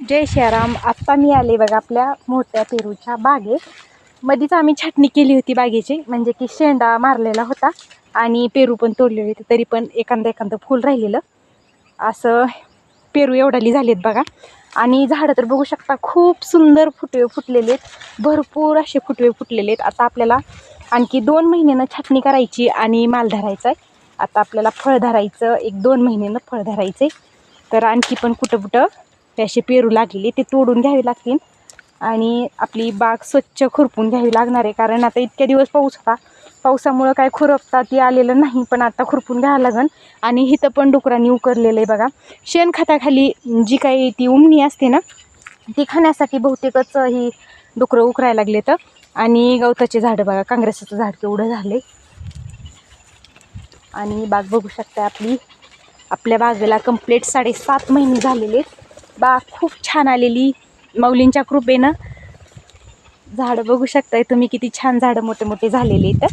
जय शियाराम. आत्ता मी आले बघा आपल्या मोठ्या पेरूच्या बागेत. मधीच आम्ही छाटणी केली होती बागेची म्हणजे की शेंडा मारलेला होता आणि पेरू पण तोडलेले होते तरी पण एखादं एखादं फूल राहिलेलं. असं पेरू एवढाली झालेत बघा. आणि झाडं तर बघू शकता खूप सुंदर फुटवे फुटलेले आहेत. भरपूर असे फुटवे फुटलेले आहेत. आता आपल्याला आणखी दोन महिन्यानं छाटणी करायची आणि माल धरायचा आहे आता आपल्याला फळ धरायचं एक दोन महिन्यानं फळ धरायचं आहे तर आणखी पण कुठं कुठं हे असे पेरू लागलेले ते तोडून घ्यावे लागतील. आणि आपली बाग स्वच्छ खुरपून घ्यावी लागणार आहे कारण आता इतक्या दिवस पाऊस होता. पावसामुळं काय खुरपता ती आलेलं नाही पण आता खुरपून घ्यावं लागन. आणि इथं पण डुकरांनी उकरलेलं आहे बघा. शेणखताखाली जी काही ती उमणी असते ना ती खाण्यासाठी बहुतेकच ही डुकरं उकरायला लागले तर आणि गवताचे झाडं बघा काँग्रेसाचं झाड केवढं झाले आणि बाग बघू शकता आपली. आपल्या बागेला कंप्लीट साडेसात महिने झालेले आहेत. बाग खूप छान आलेली माऊलींच्या कृपेनं. झाडं बघू शकताय तुम्ही किती छान झाडं मोठे मोठे झालेले इथं.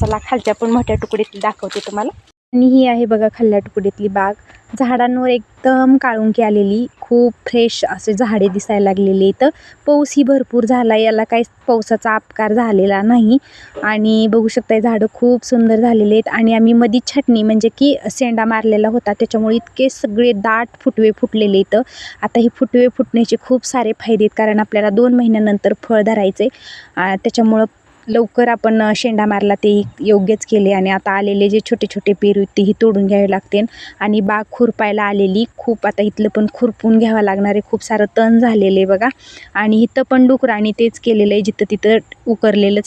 चला खालच्या पण मोठ्या तुकडीत दाखवते तुम्हाला. आणि ही आहे बघा खाल्ल्या बाग. झाडांवर एकदम काळुंकी आलेली खूप फ्रेश असे झाडे दिसायला लागलेले इथं. पाऊस ही भरपूर झाला याला काही पावसाचा अपकार झालेला नाही. आणि बघू शकताय झाडं खूप सुंदर झालेले आहेत. आणि आम्ही मधी छटणी म्हणजे की शेंडा मारलेला होता त्याच्यामुळे इतके सगळे दाट फुटवे फुटलेले इथं. आता हे फुटवे फुटण्याचे खूप सारे फायदे आहेत कारण आपल्याला दोन महिन्यानंतर फळ धरायचे त्याच्यामुळं लवकर आपण शेंडा मारला ते योग्यच केले आणि आता आलेले जे छोटे छोटे पेरू आहेत तेही तोडून घ्यावे लागते आणि बाग खुरपायला आलेली खूप आता इथलं पण खुरपून घ्यावं लागणार आहे. खूप सारं तण झालेलं आहे बघा. आणि इथं पण डुकरांनी तेच केलेलं आहे जिथं तिथं उकरलेलंच